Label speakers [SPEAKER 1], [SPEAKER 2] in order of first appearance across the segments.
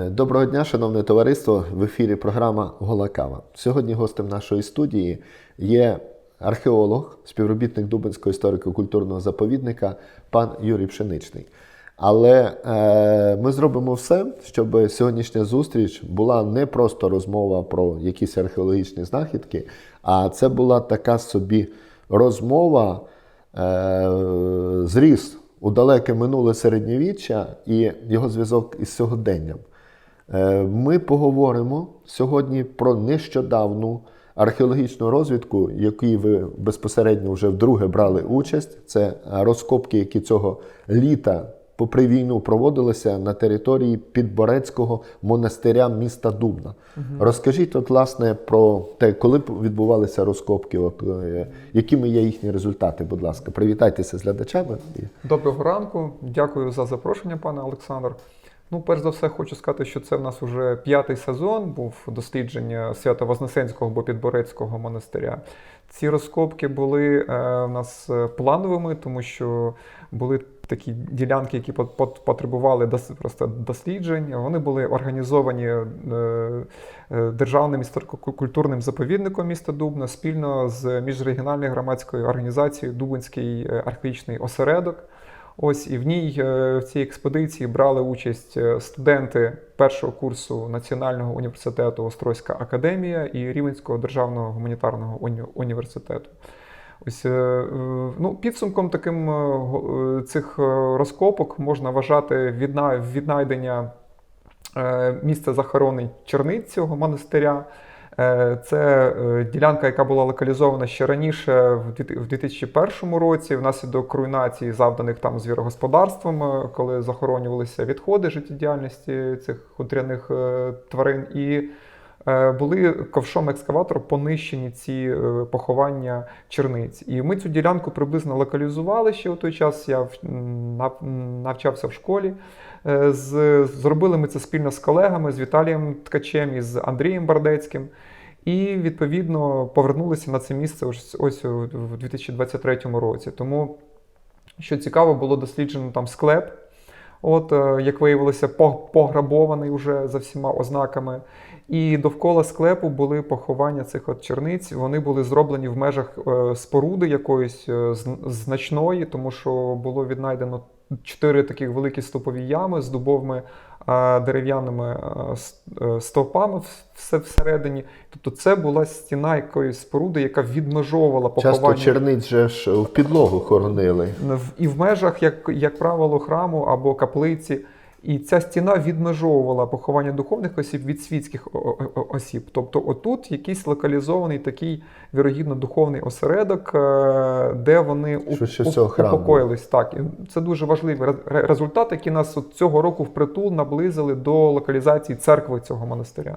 [SPEAKER 1] Е, Доброго дня, шановне товариство. В ефірі програма Гола Кава. Сьогодні гостем нашої студії є археолог, співробітник Дубинського історико-культурного заповідника пан Юрій Пшеничний. Але е, ми зробимо все, щоб сьогоднішня зустріч була не просто розмова про якісь археологічні знахідки, а це була така собі розмова, е, зріз у далеке минуле середньовіччя і його зв'язок із сьогоденням. Е, Ми поговоримо сьогодні про нещодавну археологічну розвідку, якій ви безпосередньо вже вдруге брали участь. Це розкопки, які цього літа, попри війну, проводилися на території Підборецького монастиря міста Дубна. Розкажіть, от, власне, про те, коли відбувалися розкопки, от, е, якими є їхні результати, будь ласка. Привітайтеся з глядачами.
[SPEAKER 2] Доброго ранку, дякую за запрошення, пане Олександр. Ну, перш за все, хочу сказати, що це в нас вже п'ятий сезон був дослідження Свято-Вознесенського або Підборецького монастиря. Ці розкопки були е, в нас е, плановими, тому що були такі ділянки, які пот- пот- потребували просто досліджень. Вони були організовані е, державним історико-культурним заповідником міста Дубна спільно з міжрегіональною громадською організацією Дубинський археологічний осередок. Ось і в ній е, в цій експедиції брали участь е, студенти першого курсу Національного університету Острозька академія і Рівенського державного гуманітарного уні- університету. Ось е, ну, підсумком таким цих розкопок можна вважати відна- віднайдення місця захоронень черниць цього монастиря. Е, Це е, ділянка, яка була локалізована ще раніше, в дві- в 2001 році, внаслідок руйнації, завданих там звірогосподарством, е, коли захоронювалися відходи життєдіяльності цих хутряних тварин. І були ковшом екскаватора понищені ці поховання черниць. І ми цю ділянку приблизно локалізували ще у той час. Я навчався в школі. З, зробили ми це спільно з колегами, з Віталієм Ткачем і з Андрієм Бардецьким. І відповідно повернулися на це місце ось, ось у- в 2023 році. Тому, що цікаво, було досліджено там склеп. От, е, як виявилося, пограбований вже за всіма ознаками. І довкола склепу були поховання цих от черниць. Вони були зроблені в межах е, споруди якоїсь е, значної, тому що було віднайдено чотири таких великі стопові ями з дубовими е, дерев'яними е, е, стовпами все всередині. Тобто це була стіна якоїсь споруди, яка відмежовувала
[SPEAKER 1] Часто черниць же ж в підлогу хоронили.
[SPEAKER 2] І в межах, як, як правило, храму або каплиці. І ця стіна відмежовувала поховання духовних осіб від світських осіб. Тобто, отут якийсь локалізований такий вірогідно духовний осередок, е, де вони упокоїлись. Так, і це дуже важливий ре- ре- результат, який нас от цього року впритул наблизили до локалізації церкви цього монастиря.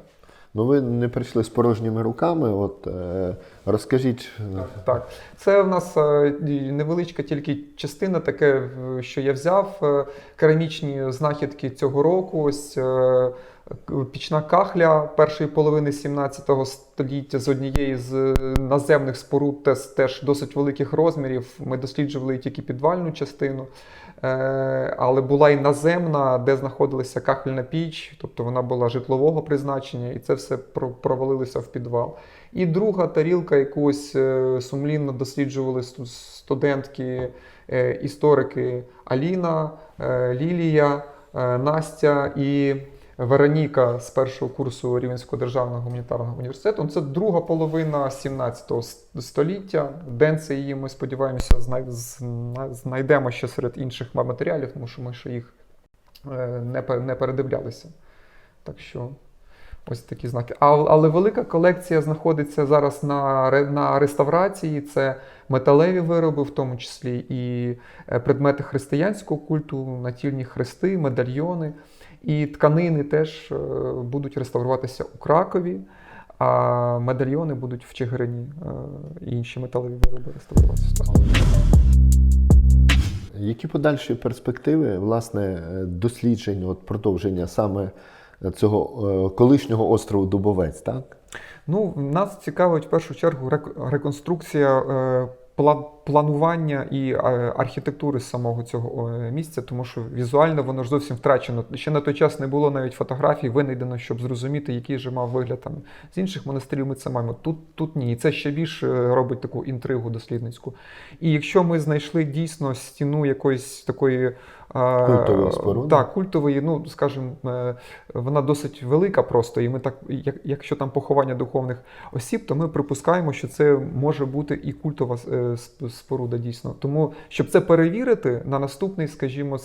[SPEAKER 1] Ну, ви не прийшли з порожніми руками. От е, розкажіть,
[SPEAKER 2] Так, це в нас е, невеличка тільки частина, таке, що я взяв. е, Керамічні знахідки цього року. Ось пічна кахля першої половини 17 століття з однієї з наземних споруд, теж досить великих розмірів. Ми досліджували тільки підвальну частину. Е, Але була і наземна, де знаходилася кахельна піч, тобто вона була житлового призначення, і це все провалилося в підвал. І друга тарілка, якусь е, сумлінно досліджували студентки, е, історики Аліна, Лілія, Настя і Вероніка з першого курсу Рівенського державного гуманітарного університету. Ну, Це друга половина 17 с- століття. Денце її, ми сподіваємося, знайдемо ще серед інших матеріалів, тому що ми ще їх е, не, передивлялися. Так що ось такі знаки. Але велика колекція знаходиться зараз на, на реставрації. Це металеві вироби, в тому числі і е, предмети християнського культу, натільні хрести, медальйони. І тканини теж е, будуть реставруватися у Кракові, а медальйони будуть в Чигирині е, і інші металеві вироби реставруватися.
[SPEAKER 1] які подальші перспективи власне е, досліджень, от продовження саме цього колишнього острову Дубовець, так?
[SPEAKER 2] Ну, нас цікавить в першу чергу рек- реконструкція е, пла- планування і е, архітектури самого цього е, місця, тому що візуально воно ж зовсім втрачено. Ще на той час не було навіть фотографій винайдено, щоб зрозуміти, який же мав вигляд там з інших монастирів. Ми це маємо. Тут, тут ні. І це ще більше робить таку інтригу дослідницьку. І якщо ми знайшли дійсно стіну якоїсь такої. е,
[SPEAKER 1] Культової споруди.
[SPEAKER 2] Так, культової, ну скажімо, е, вона досить велика просто, і ми так, як, якщо там поховання духовних осіб, то ми припускаємо, що це може бути і культова е, споруда дійсно. Тому, щоб це перевірити, на наступний, скажімо,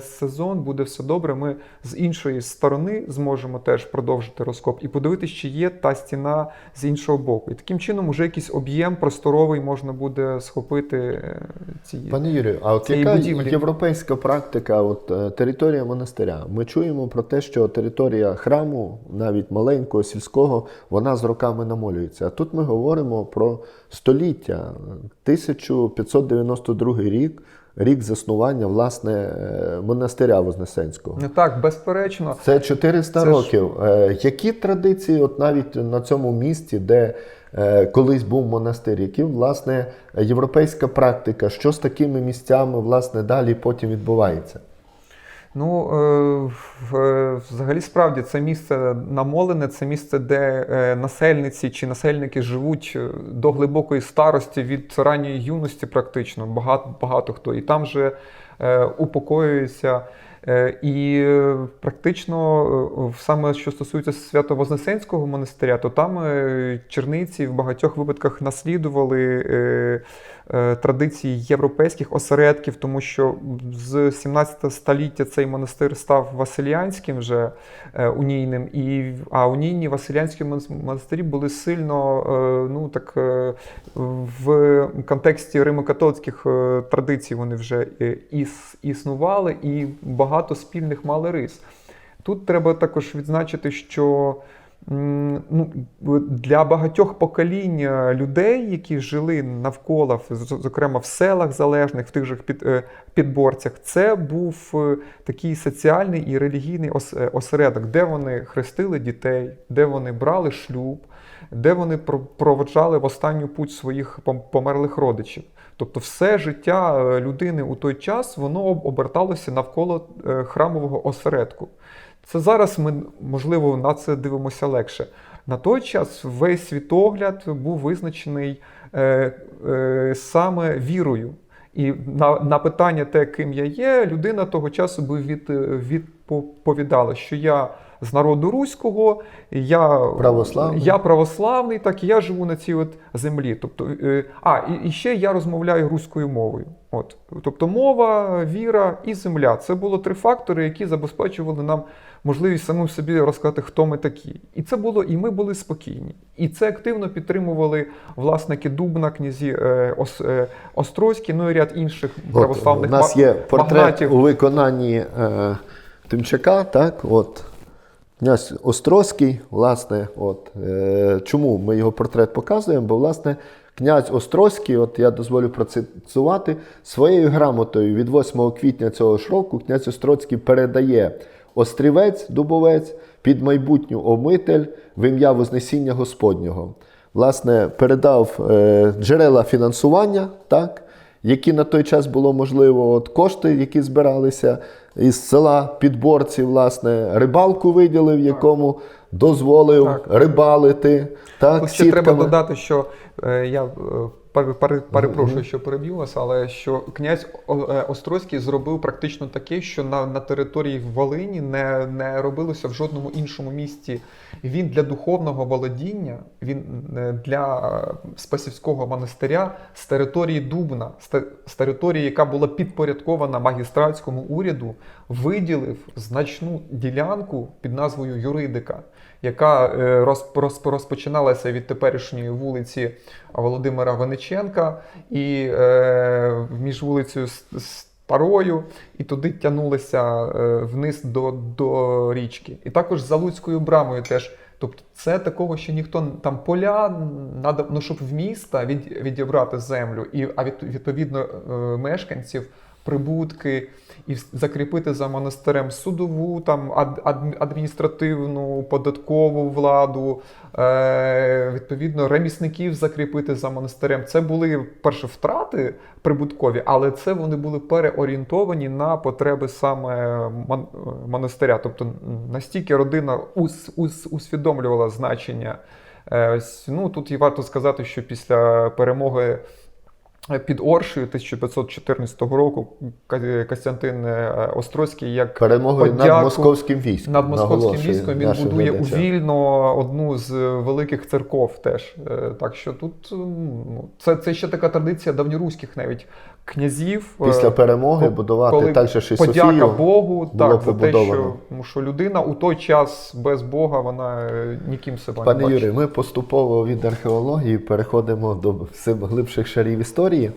[SPEAKER 2] сезон буде все добре. Ми з іншої сторони зможемо теж продовжити розкоп і подивитися, чи є та стіна з іншого боку. І таким чином, уже якийсь об'єм просторовий можна буде схопити е, цієї.
[SPEAKER 1] Пане Юрію, а от яка
[SPEAKER 2] будівлі.
[SPEAKER 1] європейська практика, от е, територія монастиря? Ми чуємо про те, що територія храму, навіть маленького, сільського, вона з роками намолюється. А тут ми говоримо про століття, 1592 рік, рік заснування власне е, монастиря Вознесенського.
[SPEAKER 2] Не так, безперечно.
[SPEAKER 1] Це 400
[SPEAKER 2] Це
[SPEAKER 1] років. Ж... Які традиції, от навіть на цьому місці, де е, колись був монастир, які власне європейська практика, що з такими місцями власне далі потім відбувається?
[SPEAKER 2] Ну, е, е, взагалі, справді, це місце намолене, це місце, де е, насельниці чи насельники живуть до глибокої старості від ранньої юності, практично. Багато, багато хто. І там же упокоюється. І практично саме що стосується Свято-Вознесенського монастиря, то там черниці в багатьох випадках наслідували е, традиції європейських осередків, тому що з 17 століття цей монастир став Василіанським вже е, унійним, і а унійні Василіанські монастирі були сильно е, ну так в контексті римо-католицьких традицій вони вже іс, існували, і багато спільних мали рис. Тут треба також відзначити, що ну, для багатьох поколінь е, людей, які жили навколо, зокрема в селах залежних, в тих же е, підборцях, це був е, такий соціальний і релігійний ос- осередок, де вони хрестили дітей, де вони брали шлюб, де вони про- проводжали в останню путь своїх пом- померлих родичів. Тобто все життя людини у той час воно оберталося навколо храмового осередку. Це зараз ми, можливо, на це дивимося легше. На той час весь світогляд був визначений е, е, саме вірою. І на, на питання те, ким я є, людина того часу би від, відповідала, що я з народу руського, я
[SPEAKER 1] Православний.
[SPEAKER 2] я православний, так і я живу на цій от землі. Тобто, е, а, і, і ще я розмовляю руською мовою. От. Тобто мова, віра і земля. Це було три фактори, які забезпечували нам можливість самим собі розказати, хто ми такі. І це було, і ми були спокійні. І це активно підтримували власники Дубна, князі е, Ос, е, Острозькі, ну і ряд інших
[SPEAKER 1] От,
[SPEAKER 2] православних
[SPEAKER 1] у нас є портрет
[SPEAKER 2] магнатів.
[SPEAKER 1] у виконанні е, Тимчака, так, от. Князь Острозький, власне, от, е, чому ми його портрет показуємо? Бо, власне, князь Острозький, от я дозволю процитувати, своєю грамотою від 8 квітня цього ж року князь Острозький передає острівець, дубовець під майбутню омитель в ім'я Вознесіння Господнього. Власне, передав е, джерела фінансування, так, які на той час було можливо, от кошти, які збиралися із села підборці, власне, рибалку виділив, якому дозволив
[SPEAKER 2] Так.
[SPEAKER 1] рибалити. Так,
[SPEAKER 2] ще треба додати, що е, я е, перепрошую, що переб'ю вас, але що князь е, Острозький зробив практично таке, що на, на території Волині не, не робилося в жодному іншому місті. Він для духовного володіння, він е, для е, Спасівського монастиря з території Дубна, з з території, яка була підпорядкована магістратському уряду, виділив значну ділянку під назвою Юридика яка е, роз- роз- розпочиналася від теперішньої вулиці Володимира Вениченка і е, між вулицею Старою, і туди тягнулися е, вниз до, до річки. І також за Луцькою брамою теж. Тобто це такого, що ніхто там поля надо, ну, щоб в міста від, відібрати землю, і, а від, відповідно мешканців прибутки і закріпити за монастирем судову, там ад- ад- адміністративну, податкову владу, е, відповідно, ремісників закріпити за монастирем. Це були перше втрати прибуткові, але це вони були переорієнтовані на потреби саме мон- монастиря. Тобто настільки родина ус- ус- усвідомлювала значення. Е, ну, тут і варто сказати, що після перемоги під Оршею 1514 року Костянтин е, Острозький як
[SPEAKER 1] Перемогою над московським військом.
[SPEAKER 2] над московським військом він будує у. Вільно одну з великих церков теж. Е, Так що тут ну, це, це ще така традиція давньоруських навіть князів. е,
[SPEAKER 1] Після перемоги
[SPEAKER 2] ко-
[SPEAKER 1] будувати
[SPEAKER 2] коли
[SPEAKER 1] же щось
[SPEAKER 2] Подяка
[SPEAKER 1] Софію.
[SPEAKER 2] Богу так, за те, що, що людина у той час без Бога вона е, ніким себе
[SPEAKER 1] Пане
[SPEAKER 2] не Пане
[SPEAKER 1] Юрію, ми поступово від археології переходимо до все глибших шарів історії.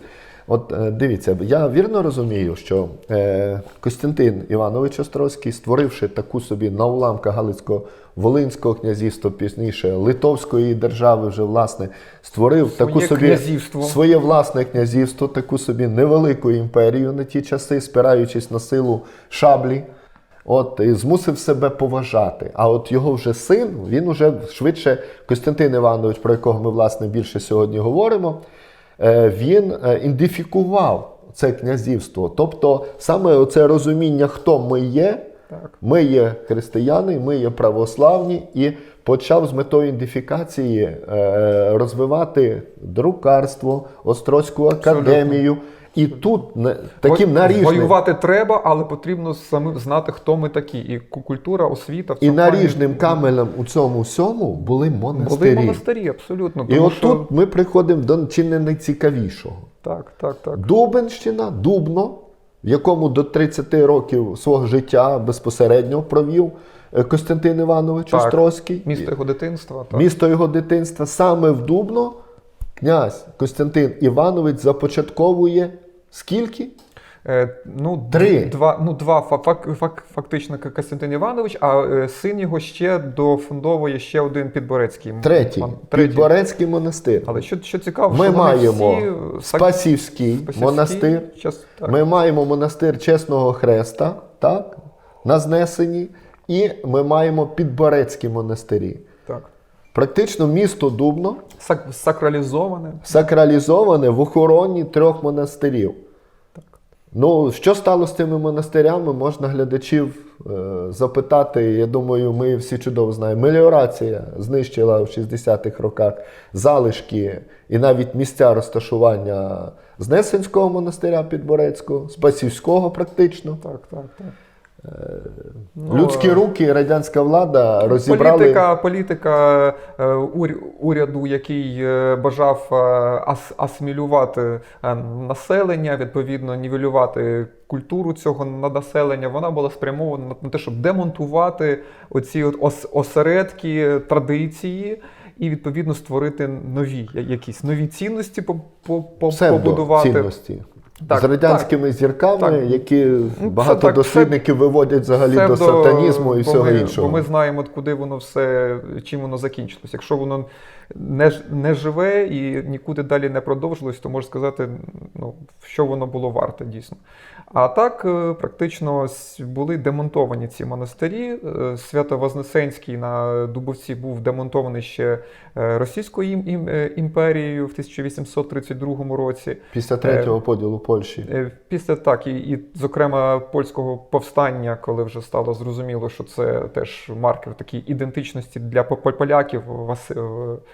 [SPEAKER 1] От е, дивіться, я вірно розумію, що е, Костянтин Іванович Острозький, створивши таку собі на уламках Галицько-Волинського князівства, пізніше Литовської держави, вже власне створив
[SPEAKER 2] Своє
[SPEAKER 1] таку собі
[SPEAKER 2] князівство.
[SPEAKER 1] своє власне князівство, таку собі невелику імперію на ті часи, спираючись на силу шаблі. От і змусив себе поважати. А от його вже син, він уже швидше, Костянтин Іванович, про якого ми власне більше сьогодні говоримо, він індифікував ідентифікував це князівство. Тобто саме це розуміння, хто ми є,
[SPEAKER 2] Так.
[SPEAKER 1] ми є християни, ми є православні, і почав з метою ідентифікації е, розвивати друкарство, Острозьку академію. І тут таким наріжним.
[SPEAKER 2] Воювати треба, але потрібно самим знати, хто ми такі. І культура, освіта в
[SPEAKER 1] І
[SPEAKER 2] цьому плані
[SPEAKER 1] наріжним каменем у цьому всьому були монастирі.
[SPEAKER 2] Були монастирі, абсолютно.
[SPEAKER 1] І
[SPEAKER 2] Тому
[SPEAKER 1] от
[SPEAKER 2] що...
[SPEAKER 1] тут ми приходимо до чи не найцікавішого.
[SPEAKER 2] Так, так, так.
[SPEAKER 1] Дубенщина, Дубно, в якому до 30 років свого життя безпосередньо провів е, Костянтин Іванович
[SPEAKER 2] Так.
[SPEAKER 1] Острозький.
[SPEAKER 2] Місто його дитинства. Так.
[SPEAKER 1] Місто його дитинства. Саме в Дубно князь Костянтин Іванович започатковує скільки?
[SPEAKER 2] Е, ну,
[SPEAKER 1] Три.
[SPEAKER 2] Два, ну, два фа- фак, фак, фактично Костянтин Іванович, а е, син його ще дофундовує ще один підборецький.
[SPEAKER 1] Третій.
[SPEAKER 2] Мон- третій.
[SPEAKER 1] Підборецький монастир.
[SPEAKER 2] Але що, що цікаво,
[SPEAKER 1] Ми
[SPEAKER 2] що вони
[SPEAKER 1] маємо
[SPEAKER 2] всі, е,
[SPEAKER 1] Спасівський, монастир.
[SPEAKER 2] час- так.
[SPEAKER 1] Ми маємо монастир Чесного Хреста, так? На Знесенні, і ми маємо Підборецькі монастирі.
[SPEAKER 2] так.
[SPEAKER 1] Практично місто Дубно
[SPEAKER 2] Сак, сакралізоване.
[SPEAKER 1] сакралізоване в охороні трьох монастирів. Так. Ну, що стало з цими монастирями, можна глядачів е, запитати. Я думаю, ми всі чудово знаємо. Меліорація знищила в 60-х роках залишки і навіть місця розташування Знесенського монастиря Підборецького, Спасівського практично.
[SPEAKER 2] Так, так, так.
[SPEAKER 1] Людські
[SPEAKER 2] е,
[SPEAKER 1] руки, радянська влада розібрали.
[SPEAKER 2] Політика, політика е, уряду, який е, бажав е, ас- асимілювати е, населення, відповідно, нівелювати культуру цього на- населення, вона була спрямована на- те, щоб демонтувати оці от ос- осередки традиції. І відповідно створити нові якісь нові цінності по, по, по, побудувати. Так,
[SPEAKER 1] з радянськими зірками,
[SPEAKER 2] так.
[SPEAKER 1] які
[SPEAKER 2] ну,
[SPEAKER 1] багато
[SPEAKER 2] так,
[SPEAKER 1] дослідників виводять взагалі до сатанізму і всього
[SPEAKER 2] ми,
[SPEAKER 1] іншого.
[SPEAKER 2] Бо ми знаємо, куди воно все, чим воно закінчилось. Якщо воно не, не живе і нікуди далі не продовжилось, то можна сказати, ну, що воно було варте дійсно. А так, е, практично були демонтовані ці монастирі. Е, Свято-Вознесенський на Дубовці був демонтований ще е, Російською ім- ім- імперією в 1832 році.
[SPEAKER 1] Після третього поділу Польщі.
[SPEAKER 2] Після так, і, і зокрема польського повстання, коли вже стало зрозуміло, що це теж маркер такої ідентичності для по- по- поляків. Вас,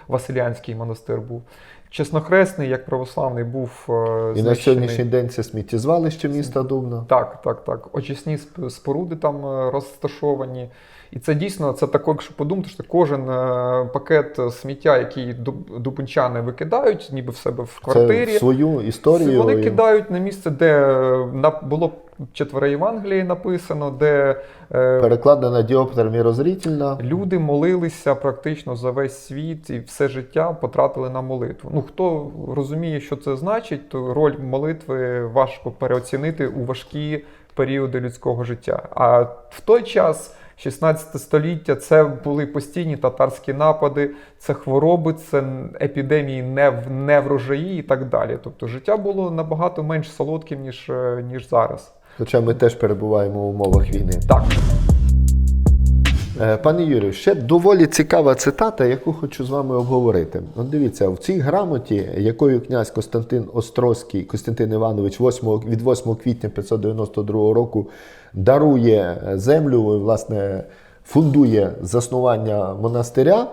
[SPEAKER 2] Василянський монастир був. Чеснохресний, як православний, був знищений.
[SPEAKER 1] І на сьогоднішній день це сміттєзвалище міста Дубно.
[SPEAKER 2] Так, так, так. Очисні сп- споруди там е, розташовані. І це дійсно, це тако, якщо подумати, що кожен е, пакет сміття, який дуб- дубинчани викидають, ніби в себе в квартирі.
[SPEAKER 1] Це свою історію.
[SPEAKER 2] Вони
[SPEAKER 1] і-
[SPEAKER 2] кидають на місце, де е, на, було четверо Євангелії написано, де е,
[SPEAKER 1] Перекладена діоптер мірозрітельна.
[SPEAKER 2] люди молилися практично за весь світ і все життя потратили на молитву. Ну хто розуміє, що це значить, то роль молитви важко переоцінити у важкі періоди людського життя. А в той час 16 століття це були постійні татарські напади, це хвороби, це епідемії нев, неврожаї і так далі. Тобто життя було набагато менш солодким, ніж, е, ніж зараз.
[SPEAKER 1] Хоча ми теж перебуваємо в умовах війни.
[SPEAKER 2] Так.
[SPEAKER 1] Е, Пане Юрію, ще доволі цікава цитата, яку хочу з вами обговорити. От дивіться, в цій грамоті, якою князь Костянтин Острозький, Костянтин Іванович 8, від 8 квітня 592 року дарує землю, і, власне, фундує заснування монастиря,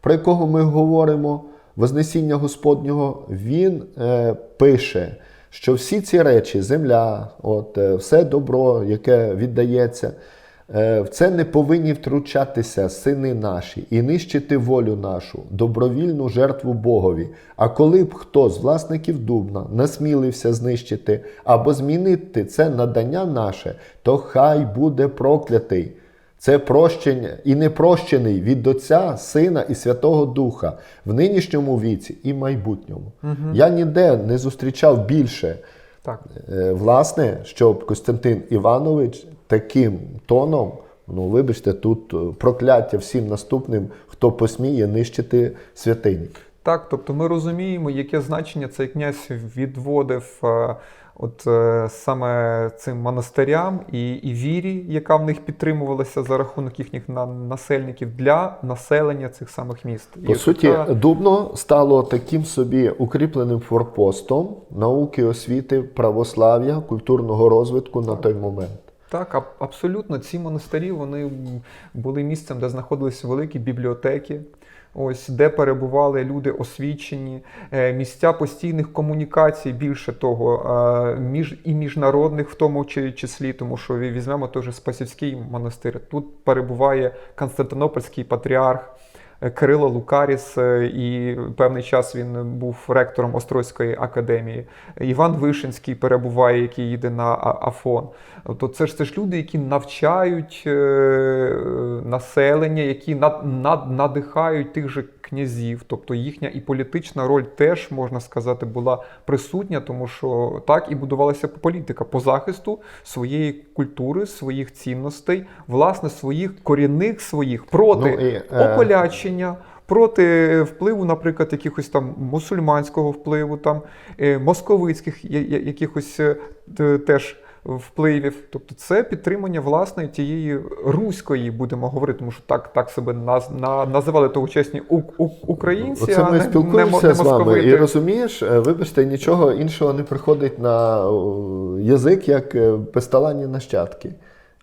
[SPEAKER 1] про якого ми говоримо, Вознесіння Господнього, він е, пише, що всі ці речі, земля, от, е, все добро, яке віддається, Е, В це не повинні втручатися сини наші і нищити волю нашу, добровільну жертву Богові. А коли б хто з власників Дубна насмілився знищити або змінити це надання наше, то хай буде проклятий. Це прощення і непрощений від Отця, Сина і Святого Духа в нинішньому віці і майбутньому. Я ніде не зустрічав більше
[SPEAKER 2] Так.
[SPEAKER 1] Е, Власне, щоб Костянтин Іванович таким тоном, ну вибачте, тут е, прокляття всім наступним, хто посміє нищити святині.
[SPEAKER 2] Так, тобто ми розуміємо, яке значення цей князь відводив е, от е, саме цим монастирям і, і вірі, яка в них підтримувалася за рахунок їхніх на- насельників для населення цих самих міст.
[SPEAKER 1] По
[SPEAKER 2] І
[SPEAKER 1] суті,
[SPEAKER 2] така-
[SPEAKER 1] Дубно стало таким собі укріпленим форпостом науки, освіти, православ'я, культурного розвитку на той момент.
[SPEAKER 2] Так, абсолютно. Ці монастирі вони були місцем, де знаходилися великі бібліотеки. Ось де перебували люди освічені, е, місця постійних комунікацій, більше того, е, між і міжнародних, в тому числі, тому що візьмемо той же Спасівський монастир. Тут перебуває Константинопольський патріарх. Кирило Лукаріс, е, і певний час він був ректором Острозької академії. Іван Вишинський перебуває, який їде на Афон. Тобто це ж це ж люди, які навчають е, населення, які над, над, надихають тих же князів. Тобто їхня і політична роль теж можна сказати була присутня, тому що так і будувалася політика по захисту своєї культури, своїх цінностей, власне, своїх корінних своїх проти
[SPEAKER 1] Ну, і, е,
[SPEAKER 2] ополячення. Проти впливу, наприклад, якихось там мусульманського впливу, там е, московицьких якихось е, теж впливів. Тобто це підтримання власної тієї руської, будемо говорити, тому що так, так себе наз, на, називали тогочасні у, у, українці.
[SPEAKER 1] Оце
[SPEAKER 2] а
[SPEAKER 1] ми
[SPEAKER 2] не-
[SPEAKER 1] спілкуємося
[SPEAKER 2] не, не
[SPEAKER 1] з вами, і розумієш, е, вибачте, нічого іншого не приходить на язик, як е, песталані нащадки.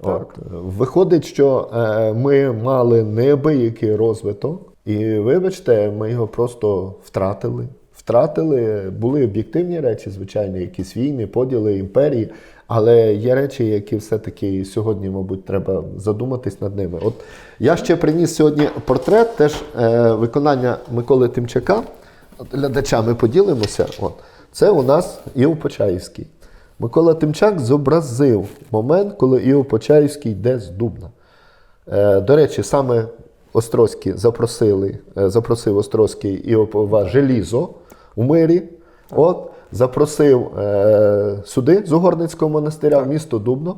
[SPEAKER 2] Так.
[SPEAKER 1] От. Виходить, що е, ми мали неабиякий розвиток, і вибачте, ми його просто втратили. Втратили, були об'єктивні речі, звичайно, якісь війни, поділи імперії, але є речі, які все-таки сьогодні, мабуть, треба задуматись над ними. От я ще приніс сьогодні портрет, теж е, виконання Миколи Тимчака. Глядачами поділимося. От. Це у нас Іов Почаївський. Микола Тимчак зобразив момент, коли Іов Почаївський йде з Дубна. Е, до речі, саме Острозькі запросили, е, запросив Острозький Іопова желізо у мирі. От, запросив е, сюди з Угорницького монастиря в місто Дубно.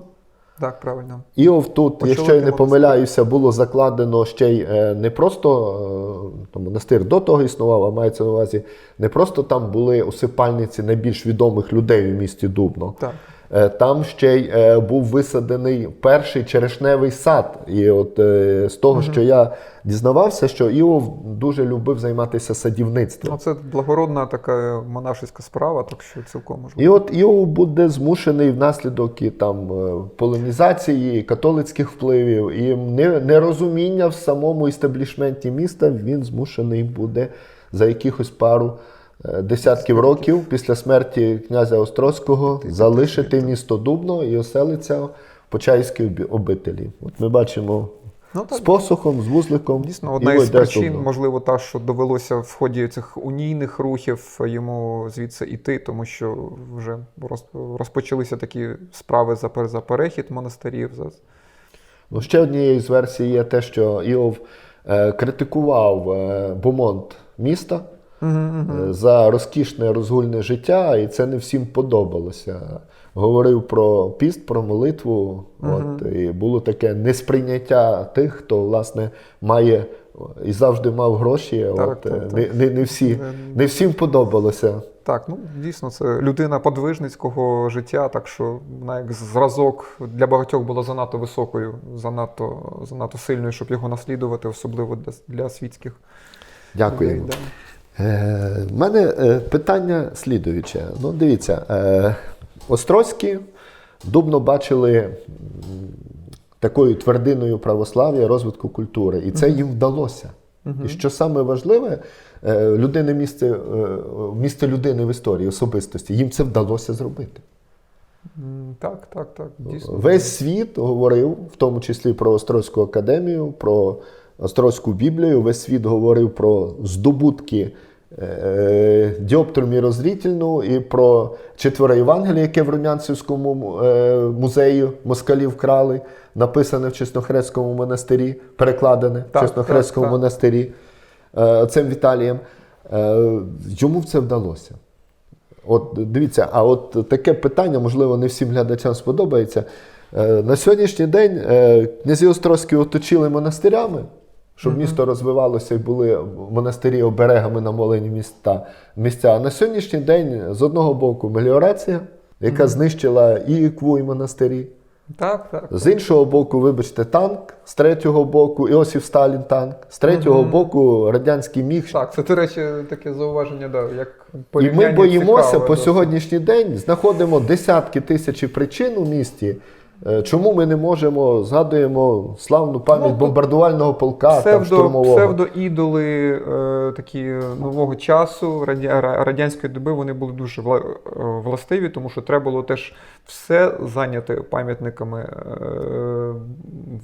[SPEAKER 2] Так, правильно.
[SPEAKER 1] Іов тут,
[SPEAKER 2] Почали
[SPEAKER 1] якщо я не помиляюся, було закладено ще й е, не просто е, там, монастир до того існував, а мається на увазі, не просто там були усипальниці найбільш відомих людей у місті Дубно.
[SPEAKER 2] Так.
[SPEAKER 1] Е, Там ще й е, був висаджений перший черешневий сад. І от е, з того, що я дізнавався, що Іов дуже любив займатися садівництвом.
[SPEAKER 2] Ну, це благородна така монашеська справа, так що цілком можливо.
[SPEAKER 1] І от Іов буде змушений внаслідок і там полонізації, католицьких впливів і нерозуміння в самому істеблішменті міста. Він змушений буде за якихось пару десятків років після смерті князя Острозького залишити місто Дубно і оселиться в Почаївській обителі. От ми бачимо
[SPEAKER 2] Ну,
[SPEAKER 1] з посухом, з вузликом.
[SPEAKER 2] Дійсно, одна із причин,
[SPEAKER 1] Дубно.
[SPEAKER 2] можливо, та, що довелося в ході цих унійних рухів йому звідси йти, тому що вже розпочалися такі справи за, за перехід монастирів. За...
[SPEAKER 1] Ну, ще однією з версій є те, що Іов е, критикував е, бомонд е, за розкішне розгульне життя, і це не всім подобалося. Говорив про піст, про молитву. От, і було таке несприйняття тих, хто власне має і завжди мав гроші.
[SPEAKER 2] Так,
[SPEAKER 1] от,
[SPEAKER 2] так,
[SPEAKER 1] е,
[SPEAKER 2] так.
[SPEAKER 1] Не, не, не, всі, не всім подобалося.
[SPEAKER 2] Так, ну дійсно, це людина подвижницького життя, так що вона як зразок для багатьох була занадто високою, занадто, занадто сильною, щоб його наслідувати, особливо для, для світських
[SPEAKER 1] Дякуємо.
[SPEAKER 2] людей. да.
[SPEAKER 1] Е, в мене е, питання слідуюче. Ну, дивіться, е, Острозькі дубно бачили такою твердиною православ'я, розвитку культури, і це їм вдалося. І що саме важливе, е, людини місце, е, місце людини в історії, особистості, їм це вдалося зробити.
[SPEAKER 2] Так, так, так. Дійсно.
[SPEAKER 1] Весь світ говорив, в тому числі про Острозьку академію, про Острозьку Біблію. Весь світ говорив про здобутки е, діоптру мірозрітельну і про четвере Євангелія, яке в Румянцівському е, музеї москалі вкрали, написане в Чеснохрестському монастирі, перекладене
[SPEAKER 2] Так,
[SPEAKER 1] в Чеснохрестському
[SPEAKER 2] так, так.
[SPEAKER 1] монастирі е, цим Віталієм. Йому це вдалося. От дивіться, а от таке питання, можливо, не всім глядачам сподобається. На сьогоднішній день князі Острозькі оточили монастирями, щоб місто розвивалося і були монастирі оберегами на молені міста, місця. А на сьогоднішній день з одного боку меліорація, яка знищила і ікву, і монастирі.
[SPEAKER 2] Так, так.
[SPEAKER 1] З іншого боку, вибачте, танк, з третього боку, Іосиф Сталін танк, з третього боку, радянський міг.
[SPEAKER 2] Так, це, до речі, таке зауваження, да, як
[SPEAKER 1] І ми боїмося
[SPEAKER 2] цікаве,
[SPEAKER 1] по
[SPEAKER 2] досить.
[SPEAKER 1] сьогоднішній день, знаходимо десятки тисяч причин у місті. Е, Чому ми не можемо згадуємо славну пам'ять
[SPEAKER 2] Ну,
[SPEAKER 1] бомбардувального полка там,
[SPEAKER 2] Псевдо,
[SPEAKER 1] штурмового?
[SPEAKER 2] псевдоідоли е, такі нового часу, радя- радянської доби, вони були дуже вла- е, властиві, тому що треба було теж все зайняти пам'ятниками е,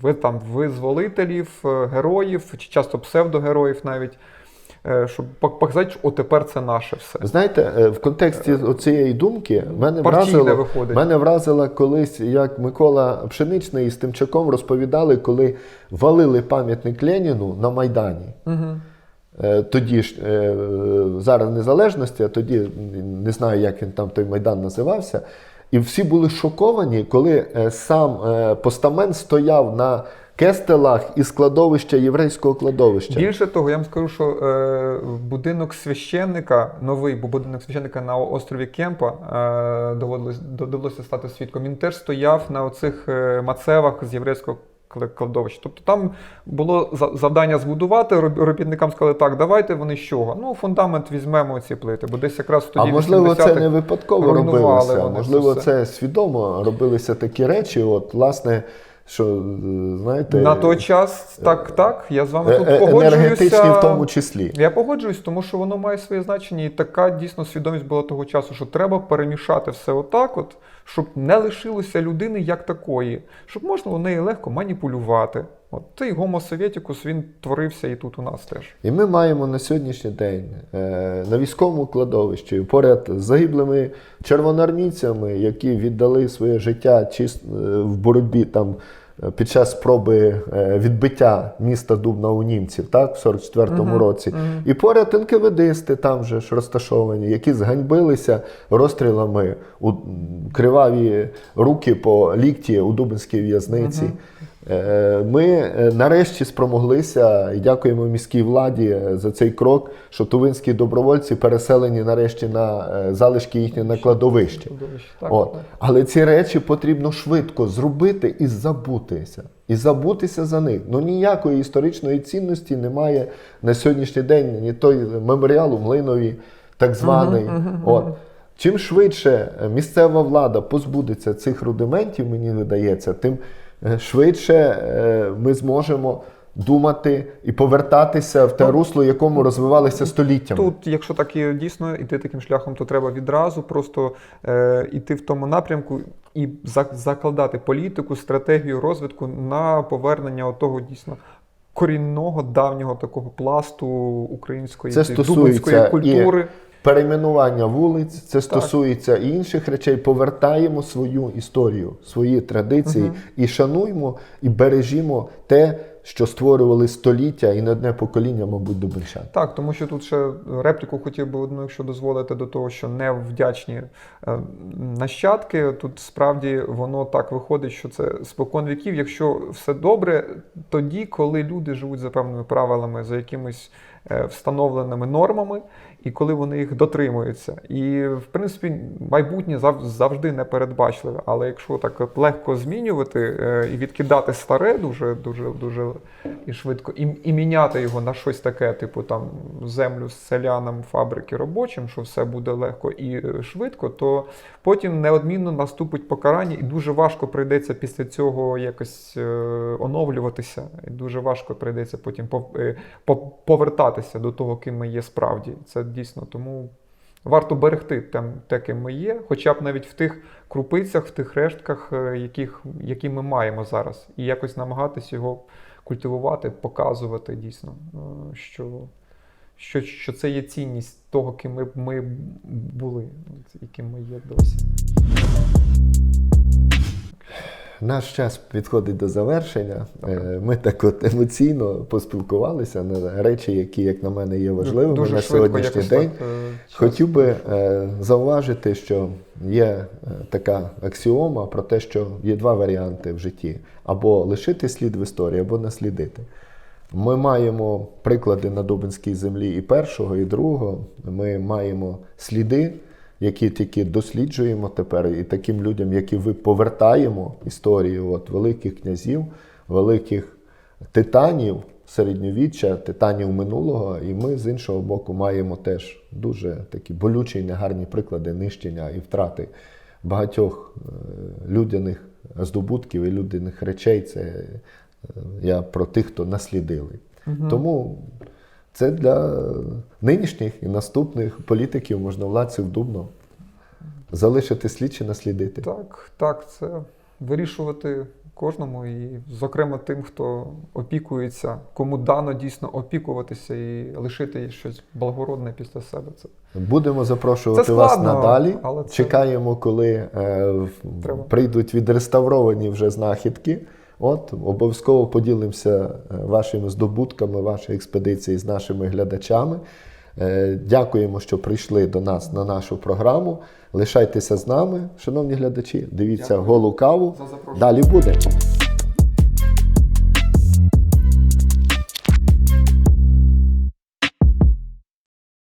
[SPEAKER 2] ви, там, визволителів, е, героїв, чи часто псевдогероїв навіть, щоб пок- показати, що о, тепер це наше все.
[SPEAKER 1] Знаєте, е, в контексті цієї думки мене
[SPEAKER 2] Партійне
[SPEAKER 1] вразило,
[SPEAKER 2] виходить.
[SPEAKER 1] мене вразило колись, як Микола Пшеничний з Тимчаком розповідали, коли валили пам'ятник Леніну на Майдані.
[SPEAKER 2] Угу.
[SPEAKER 1] Е, Тоді ж е, зараз незалежності, а тоді не знаю, як він там той майдан називався. І всі були шоковані, коли е, сам е, постамент стояв на кестелах із кладовища єврейського кладовища.
[SPEAKER 2] Більше того, я вам скажу, що е, будинок священника, новий бу- будинок священника на острові Кемпа, е, доводилось, довелося стати свідком. Він теж стояв на оцих е, мацевах з єврейського кла- кладовища. Тобто там було за- завдання збудувати. Робітникам сказали, так, давайте вони з чого? Ну, фундамент візьмемо ці плити, бо десь якраз
[SPEAKER 1] А можливо, це не випадково робилося. Можливо,
[SPEAKER 2] це
[SPEAKER 1] свідомо робилися такі речі. От, власне, що е, знаєте,
[SPEAKER 2] На той час, так, так, я з вами
[SPEAKER 1] е-
[SPEAKER 2] тут
[SPEAKER 1] е-
[SPEAKER 2] погоджуюся.
[SPEAKER 1] енергетичні в тому числі.
[SPEAKER 2] Я погоджуюсь, тому що воно має своє значення, і така дійсно свідомість була того часу, що треба перемішати все отак, от, щоб не лишилося людини як такої, щоб можна у неї легко маніпулювати. От цей гомо совєтікус він творився і тут у нас теж.
[SPEAKER 1] І ми маємо на сьогоднішній день е, на військовому кладовищі поряд з загиблими червоноармійцями, які віддали своє життя чис- е, в боротьбі там. Е, Під час спроби е, відбиття міста Дубна у німців, так, в 44-му році. І поряд НКВДисти там же ж розташовані, які зганьбилися розстрілами у криваві руки по лікті у Дубинській в'язниці. Ми е, нарешті спромоглися і дякуємо міській владі е, за цей крок, що тувинські добровольці переселені нарешті на е, залишки їхні на кладовище. От. Але ці речі потрібно швидко зробити і забутися. І забутися за них. Ну ніякої історичної цінності немає на сьогоднішній день ні той меморіал у Млинові, так званий. От. Чим швидше е, місцева влада позбудеться цих рудиментів, мені видається, тим е, швидше е, ми зможемо думати і повертатися в те русло, якому розвивалися століттями.
[SPEAKER 2] Тут, якщо так і дійсно йти таким шляхом, то треба відразу просто е, йти в тому напрямку і за- закладати політику, стратегію розвитку на повернення того дійсно корінного давнього такого пласту української
[SPEAKER 1] Це стосується
[SPEAKER 2] дубинської
[SPEAKER 1] і
[SPEAKER 2] культури.
[SPEAKER 1] Перейменування вулиць, це стосується і інших речей. Повертаємо свою історію, свої традиції і шануємо і бережімо те, що створювали століття і не одне покоління, мабуть, дубинчан.
[SPEAKER 2] Так, тому що тут ще репліку хотів би одну, якщо дозволити, до того, що невдячні е, нащадки. Тут справді воно так виходить, що це спокон віків. Якщо все добре, тоді, коли люди живуть за певними правилами, за якимись встановленими нормами, і коли вони їх дотримуються. І в принципі майбутнє зав- завжди непередбачливе. Але якщо так легко змінювати е, і відкидати старе дуже дуже дуже і швидко, і, і міняти його на щось таке, типу там землю з селянам, фабрики робочим, що все буде легко і е, швидко, то потім неодмінно наступить покарання, і дуже важко прийдеться після цього якось е, оновлюватися. І дуже важко прийдеться потім пов- повертатися до того, ким ми є справді. Це дійсно тому. Варто берегти там те, ким ми є, хоча б навіть в тих крупицях, в тих рештках, е, яких, які ми маємо зараз, і якось намагатись його культивувати, показувати дійсно, е, що, що, що це є цінність того, ким ми, ми були, яким ми є досі.
[SPEAKER 1] Наш час підходить до завершення. Е, Ми так от емоційно поспілкувалися на речі, які, як на мене, є важливими
[SPEAKER 2] Дуже
[SPEAKER 1] на сьогоднішній день.
[SPEAKER 2] так, е,
[SPEAKER 1] Хотів би е, зауважити, що є така аксіома про те, що є два варіанти в житті: або лишити слід в історії, або наслідити. Ми маємо приклади на Дубинській землі і першого, і другого. Ми маємо сліди, які тільки досліджуємо тепер, і таким людям, які ви повертаємо історію от, великих князів, великих титанів середньовіччя, титанів минулого. І ми з іншого боку маємо теж дуже такі болючі і негарні приклади нищення і втрати багатьох е, людяних здобутків і людяних речей. Це е, я про тих, хто наслідили. Тому це для нинішніх і наступних політиків, можновладців дубно. Залишити слід чи наслідити.
[SPEAKER 2] Так, так, це вирішувати кожному, і, зокрема, тим, хто опікується, кому дано дійсно опікуватися і лишити щось благородне після себе. Це
[SPEAKER 1] Будемо запрошувати
[SPEAKER 2] Це
[SPEAKER 1] вас надалі.
[SPEAKER 2] але це-
[SPEAKER 1] Чекаємо, коли е,
[SPEAKER 2] Треба.
[SPEAKER 1] прийдуть відреставровані вже знахідки. От обов'язково поділимося е, вашими здобутками, вашої експедиції з нашими глядачами. Е, Дякуємо, що прийшли до нас на нашу програму. Лишайтеся з нами, шановні глядачі. Дивіться
[SPEAKER 2] Дякую.
[SPEAKER 1] голу каву. Далі буде.